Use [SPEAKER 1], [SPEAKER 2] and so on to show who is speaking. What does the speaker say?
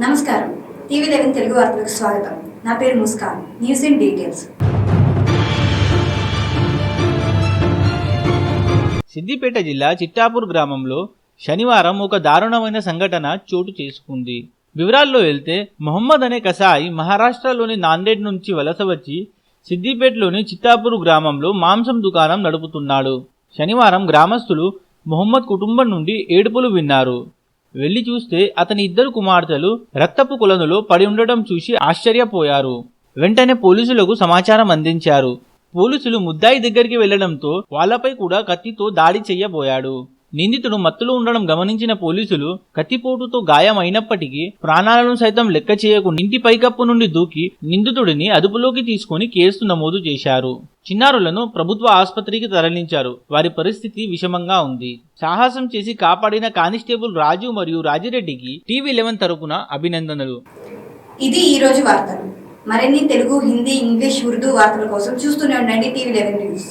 [SPEAKER 1] నమస్కారం. TV eleven Telugu వార్తలకు స్వాగతం. నా పేరు Muskan. News in details.
[SPEAKER 2] Siddipet జిల్లా చిట్టాపూర్ గ్రామంలో శనివారం ఒక దారుణమైన సంఘటన చోటు చేసుకుంది. వివరాల్లో వెళ్తే మొహమ్మద్ అనే కసాయి మహారాష్ట్రలోని నాందేడ్ నుంచి వలస వచ్చి సిద్దిపేటలోని చిత్తాపూర్ గ్రామంలో మాంసం దుకాణం నడుపుతున్నాడు. శనివారం గ్రామస్తులు మొహమ్మద్ కుటుంబం నుండి ఏడుపులు విన్నారు. వెళ్ళి చూస్తే అతని ఇద్దరు కుమార్తెలు రక్తపు కులనులో పడి ఉండటం చూసి ఆశ్చర్యపోయారు. వెంటనే పోలీసులకు సమాచారం అందించారు. పోలీసులు ముద్దాయి దగ్గరికి వెళ్ళడంతో వాళ్ళపై కూడా కత్తితో దాడి చెయ్యబోయాడు నిందితుడు మత్తులో ఉండడం గమనించిన పోలీసులు కత్తిపోటుతో గాయమైనప్పటికీ ప్రాణాలను సైతం లెక్క చేయకుండా ఇంటి పైకప్పు నుండి దూకి నిందితుడిని అదుపులోకి తీసుకుని కేసు నమోదు చేశారు. చిన్నారులను ప్రభుత్వ ఆసుపత్రికి తరలించారు. వారి పరిస్థితి విషమంగా ఉంది. సాహసం చేసి కాపాడిన కానిస్టేబుల్ రాజు మరియు రాజిరెడ్డికి టీవీ లెవెన్ తరపున అభినందనలు.
[SPEAKER 1] ఇది ఈ రోజు వార్తలు. మరిన్ని తెలుగు హిందీ ఇంగ్లీష్ ఉర్దూ వార్తల కోసం చూస్తూనే ఉండండి టీవీ లెవెన్ న్యూస్.